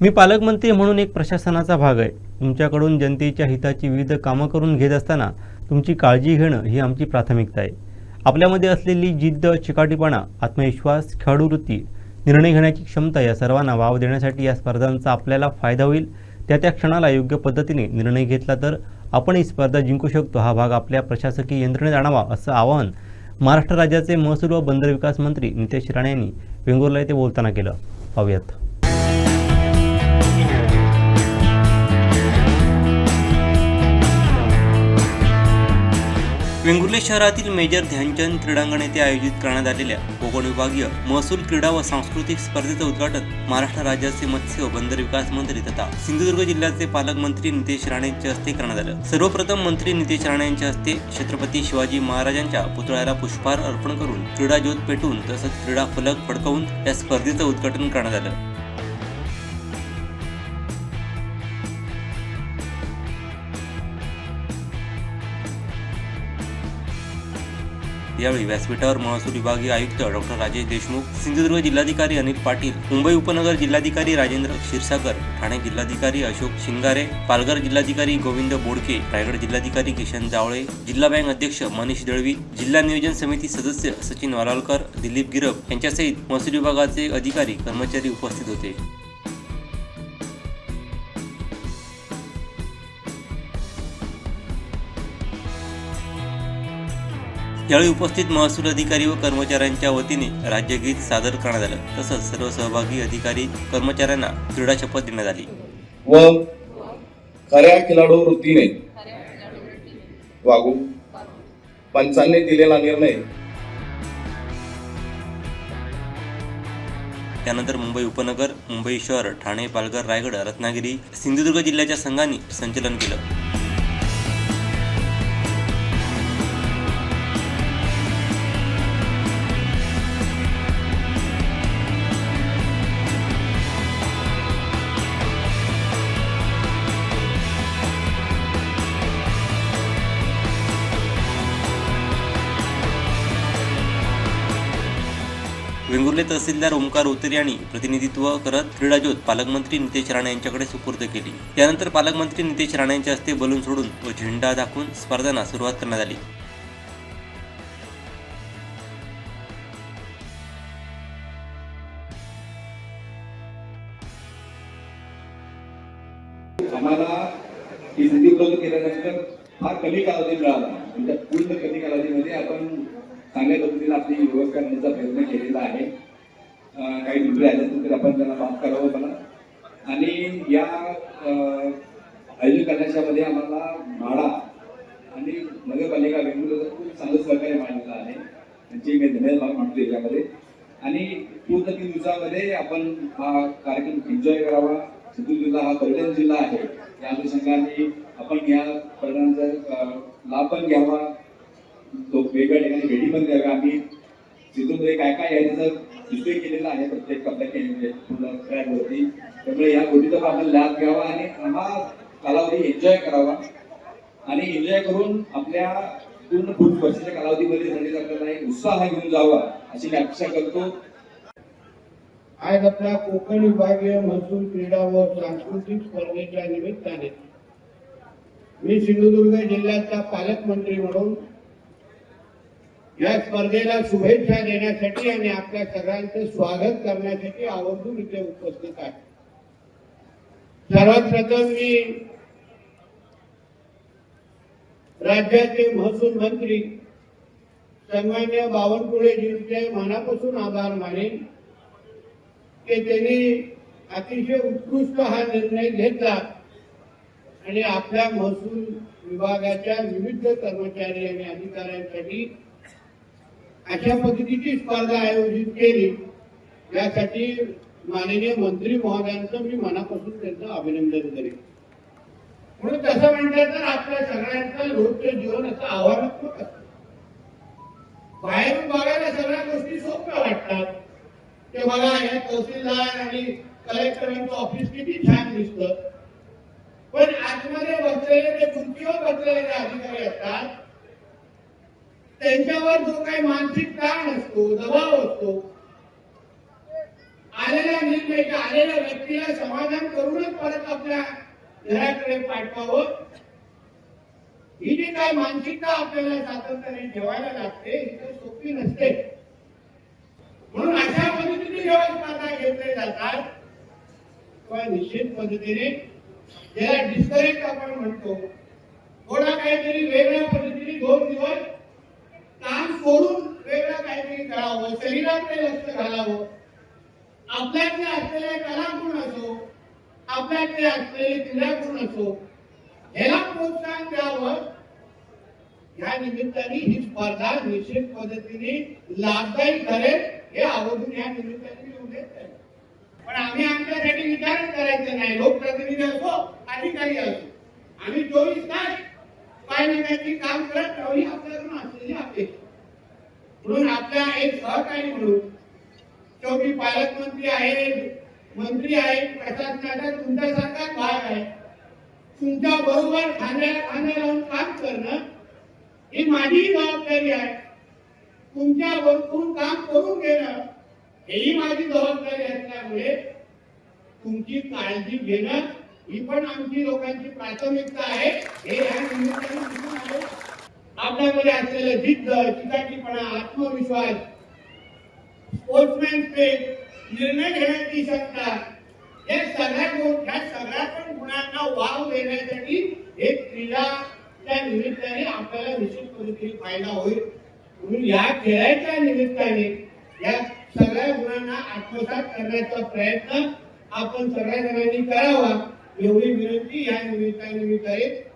मी पालकमंत्री म्हणून एक प्रशासनाचा भाग आहे. तुमच्याकडून जनतेच्या हिताची विविध कामं करून घेत असताना तुमची काळजी घेणं ही आमची प्राथमिकता आहे. आपल्यामध्ये असलेली जिद्द चिकाटीपणा आत्मविश्वास खेळाडूवृत्ती निर्णय घेण्याची क्षमता या सर्वांना वाव देण्यासाठी या स्पर्धांचा आपल्याला फायदा होईल. त्या त्या क्षणाला योग्य पद्धतीने निर्णय घेतला तर आपण ही स्पर्धा जिंकू शकतो. हा भाग आपल्या प्रशासकीय यंत्रणेत आणावा असं आवाहन महाराष्ट्र राज्याचे महसूल व बंदर विकास मंत्री नितेश राणे यांनी वेंगुर्ला येथे बोलताना केलं. पाहूयात. वेंगुर्ले शहरातील मेजर ध्यानचंद क्रीडांगण येथे आयोजित करण्यात आलेल्या कोकण विभागीय महसूल क्रीडा व सांस्कृतिक स्पर्धेचं उद्घाटन महाराष्ट्र राज्याचे मत्स्य व बंदर विकास मंत्री तथा सिंधुदुर्ग जिल्ह्याचे पालकमंत्री नितेश राणे यांच्या हस्ते करण्यात आलं. सर्वप्रथम मंत्री नितेश राणे यांच्या हस्ते छत्रपती शिवाजी महाराजांच्या पुतळ्याला पुष्पहार अर्पण करून क्रीडा ज्योत पेटवून तसंच क्रीडा फलक फडकवून या स्पर्धेचं उद्घाटन करण्यात आलं. यावेळी व्यासपीठावर महसूल विभागीय आयुक्त डॉक्टर राजेश देशमुख सिंधुदुर्ग जिल्हाधिकारी अनिल पाटील मुंबई उपनगर जिल्हाधिकारी राजेंद्र क्षीरसागर ठाणे जिल्हाधिकारी अशोक शिंगारे पालघर जिल्हाधिकारी गोविंद बोडके रायगड जिल्हाधिकारी किशन जावळे जिल्हा बँक अध्यक्ष मनीष दळवी जिल्हा नियोजन समिती सदस्य सचिन वालालकर दिलीप गिरब यांच्यासहित महसूल विभागाचे अधिकारी कर्मचारी उपस्थित होते. यावेळी उपस्थित महसूल अधिकारी व कर्मचाऱ्यांच्या वतीने राज्यगीत सादर करण्यात आलं. तसंच सर्व सहभागी अधिकारी कर्मचाऱ्यांना क्रीडा शपथ देण्यात आली. व खऱ्या खिलाडू वृत्तीने वागू पंचांनी दिलेला निर्णय. त्यानंतर मुंबई उपनगर मुंबई शहर ठाणे पालघर रायगड रत्नागिरी सिंधुदुर्ग जिल्ह्याच्या संघांनी संचलन केलं. वेंगुर्ले तहसीलदार ओमकार उतरे यांनी प्रतिनिधित्व करत क्रीडाज्योत पालकमंत्री नितेश राणे यांच्याकडे सुपूर्द केली. त्यानंतर पालकमंत्री नितेश राणे यांच्या हस्ते बलून सोडून व झेंडा दाखवून स्पर्धांना सुरुवात करण्यात आली. आम्हाला ही संधी उपलब्ध केल्यानंतर फार कमी कालावधी मिळाला. म्हणजे पूर्ण कमी कालावधीमध्ये आपण चांगल्या पद्धतीने आपली युवक करण्याचा प्रयत्न केलेला आहे. काही दुसरे आले तर आपण त्यांना माफ करावं मला आणि या आयोजन करण्याच्या मध्ये आम्हाला म्हाडा आणि नगरपालिका वेगवेगळं खूप चांगलं सहकार्य मिळालेलं आहे. त्यांची मी धन्यवाद मानतो याच्यामध्ये. आणि पूर्ण तीन दिवसामध्ये आपण हा कार्यक्रम एन्जॉय करावा. सिंधुदुर्ग हा पर्यटन जिल्हा आहे. या अनुषंगाने आपण या पर्यटनाचा लाभ पण घ्यावा. तो वेगवेगळ्या ठिकाणी भेटी पण द्याव्या आम्ही तिथून सिंधुदुर्ग काय काय आहे त्याचं डिस्प्ले केलेलं आहे प्रत्येक आपल्या केंद्र पूर्ण ट्रॅकवरती त्यामुळे या गोष्टीचा आपण लाभ घ्यावा आणि हा कालावधी एन्जॉय करावा. आणि एन्जॉय करून आपल्या पूर्ण पुढच्या वर्षाच्या कालावधीमध्ये झालेला आपल्याला एक उत्साह घेऊन जावा अशी मी अपेक्षा करतो. आज आपल्या कोकण विभागीय महसूल क्रीडा व सांस्कृतिक स्पर्धेच्या निमित्ताने मी सिंधुदुर्ग जिल्ह्याचा पालकमंत्री म्हणून या स्पर्धेला शुभेच्छा देण्यासाठी आणि आपल्या सगळ्यांचं स्वागत करण्यासाठी आवर्जून इथे उपस्थित आहे. सर्वात प्रथम मी राज्याचे महसूल मंत्री सन्मान्य बावनकुळेजींचे मनापासून आभार मानेन की त्यांनी अतिशय उत्कृष्ट हा निर्णय घेतला आणि आपल्या महसूल विभागाच्या विविध कर्मचारी आणि अधिकाऱ्यांसाठी अशा पद्धतीची स्पर्धा आयोजित केली. यासाठी माननीय मंत्री महोदयांचं मी मनापासून त्यांचं अभिनंदन करेन. म्हणून तसं म्हटलं तर आपल्या सगळ्यांचं रोजचं जीवन असं आव्हानात्मक असतं. बाहेरून बघायला सगळ्या गोष्टी सोप्या वाटतात. ते बघा हे तहसीलदार आणि कलेक्टरांचं ऑफिस किती छान दिसतं. पण आतमध्ये बसलेले ते खुर्चीवर बसलेले जे अधिकारी असतात त्यांच्यावर जो काही मानसिक ताण असतो दबाव असतो आलेल्या निर्णयाच्या आलेल्या व्यक्तीला समाधान करूनच परत आपल्या घराकडे पाठवावं. ही जी काही मानसिकता आपल्याला सातत्याने ठेवायला लागते ही तर सोपी नसते. म्हणून अशा पद्धतीने जेव्हा स्पर्धा घेतले जातात. तेव्हा निश्चित पद्धतीने ज्याला डिस्करेक्ट आपण म्हणतो. थोडा काहीतरी वेगळ्या पद्धतीने दोन दिवस काम सोडून वेगळं काहीतरी करावं शरीराकडे लक्ष घालावं. आपल्याकडे असलेले कलागुण असो आपल्याकडे असलेले क्रीडागुण असो ह्याला प्रोत्साहन द्यावं. या निमित्ताने ही स्पर्धा निश्चित पद्धतीने लाभदायी ठरेल हे आवर्जून या निमित्ताने मी पण आम्ही आमच्यासाठी विचारच करायचं नाही. लोकप्रतिनिधी असो अधिकारी असो. आम्ही चोवीस तास काय ना काहीतरी काम करत राहू ही आपल्याकडून असलेली अपेक्षा. म्हणून आपल्या एक सहकारी म्हणून शेवटी पालकमंत्री आहेत मंत्री आहेत प्रशासनाचा तुमच्यासारखा भाग आहे. तुमच्या बरोबर खांद्याला खांदा लावून काम करणं ही माझी जबाबदारी आहे. तुमच्या बरोबर काम करून घेणं हेही माझी जबाबदारी असल्यामुळे तुमची काळजी घेणं ही पण आमची लोकांची प्राथमिकता आहे. हे या निमित्ताने दिसून आलं आपल्यामध्ये असलेलं जिद्द चिकाटीपणा आत्मविश्वास स्पोर्ट्समॅन निर्णय घेण्याची क्षमता या सगळ्या गो- ह्या सगळ्या पण गुणांना वाव देण्यासाठी एक क्रीडाच्या निमित्ताने आपल्याला निश्चित पद्धतीने फायदा होईल. म्हणून या खेळाच्या निमित्ताने या सगळ्या गुणांना आत्मसात करण्याचा प्रयत्न आपण सगळ्या जणांनी करावा एवढी विनंती या निमित्ताने मी करेन.